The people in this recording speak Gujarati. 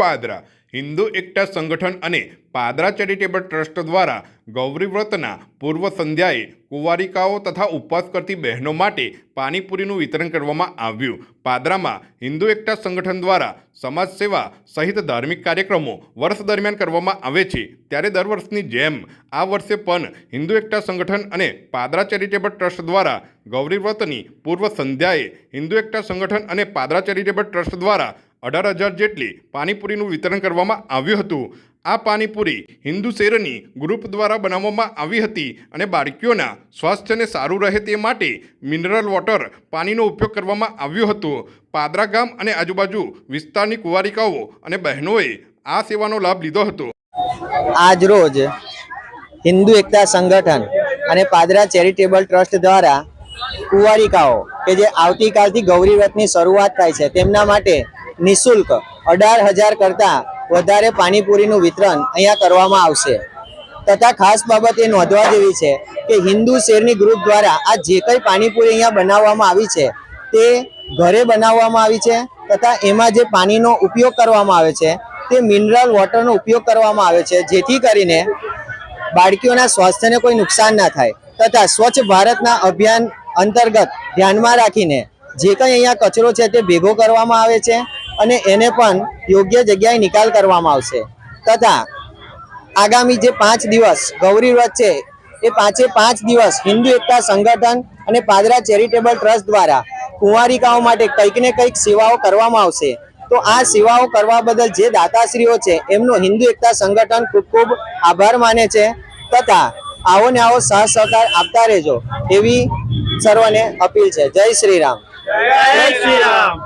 પાદરા. હિન્દુ એકતા સંગઠન અને પાદરા ચેરિટેબલ ટ્રસ્ટ દ્વારા ગૌરીવ્રતના પૂર્વ સંધ્યાએ કુંવારિકાઓ તથા ઉપવાસ કરતી બહેનો માટે પાણીપુરીનું વિતરણ કરવામાં આવ્યું. પાદરામાં હિન્દુ એકતા સંગઠન દ્વારા સમાજ સેવા સહિત ધાર્મિક કાર્યક્રમો વર્ષ દરમિયાન કરવામાં આવે છે. ત્યારે દર વર્ષની જેમ આ વર્ષે પણ હિન્દુ એકતા સંગઠન અને પાદરા ચેરિટેબલ ટ્રસ્ટ દ્વારા ગૌરીવ્રતની પૂર્વ સંધ્યાએ હિન્દુ એકતા સંગઠન અને પાદરા ચેરિટેબલ ટ્રસ્ટ દ્વારા અઢાર હજાર જેટલી પાણીપુરીનું વિતરણ કરવામાં આવ્યું હતું. આ પાણીપુરી હિન્દુ શેરની ગ્રુપ દ્વારા બનાવવામાં આવી હતી અને બાળકીઓના સ્વાસ્થ્યને સારું રહે તે માટે મિનરલ વોટર પાણીનો ઉપયોગ કરવામાં આવ્યો હતો. પાદરા ગામ અને આજુબાજુ વિસ્તારની કુંવારિકાઓ અને બહેનોએ આ સેવાનો લાભ લીધો હતો. આજ રોજ હિન્દુ એકતા સંગઠન અને પાદરા ચેરિટેબલ ટ્રસ્ટ દ્વારા કુંવારિકાઓ કે જે આવતીકાલથી ગૌરી વ્રતની શરૂઆત થાય છે તેમના માટે નિઃશુલ્ક. અઢાર હજાર કરતાં વધારે પાણીપુરીનું વિતરણ અહીંયા કરવામાં આવશે. તથા ખાસ બાબત એ નોંધવા જેવી છે કે હિન્દુ શેરની ગ્રુપ દ્વારા આ જે કંઈ પાણીપુરી અહીંયા બનાવવામાં આવી છે તે ઘરે બનાવવામાં આવી છે તથા એમાં જે પાણીનો ઉપયોગ કરવામાં આવે છે તે મિનરલ વોટરનો ઉપયોગ કરવામાં આવે છે જેથી કરીને બાળકીઓના સ્વાસ્થ્યને કોઈ નુકસાન ના થાય તથા સ્વચ્છ ભારતના અભિયાન અંતર્ગત ધ્યાનમાં રાખીને જે કંઈ અહીંયા કચરો છે તે ભેગો કરવામાં આવે છે અને એને પણ યોગ્ય જગ્યાએ નિકાલ કરવામાં આવશે. તથા આગામી જે પાંચ દિવસ ગૌરી વ્રત છે, એ પાંચે પાંચ દિવસ હિન્દુ એકતા સંગઠન અને પાદરા ચેરિટેબલ ટ્રસ્ટ દ્વારા કુંવારિકાઓ માટે કંઈક ને કંઈક સેવાઓ કરવામાં આવશે. તો આ સેવાઓ કરવા બદલ જે દાતાશ્રીઓ છે, એમનો હિન્દુ એકતા સંગઠન ખૂબ ખૂબ આભાર માને છે. તથા આવો ને આવો સહ સહકાર આપતા રહેજો, એવી સર્વને અપીલ છે. જય શ્રી રામ. જય શ્રી રામ.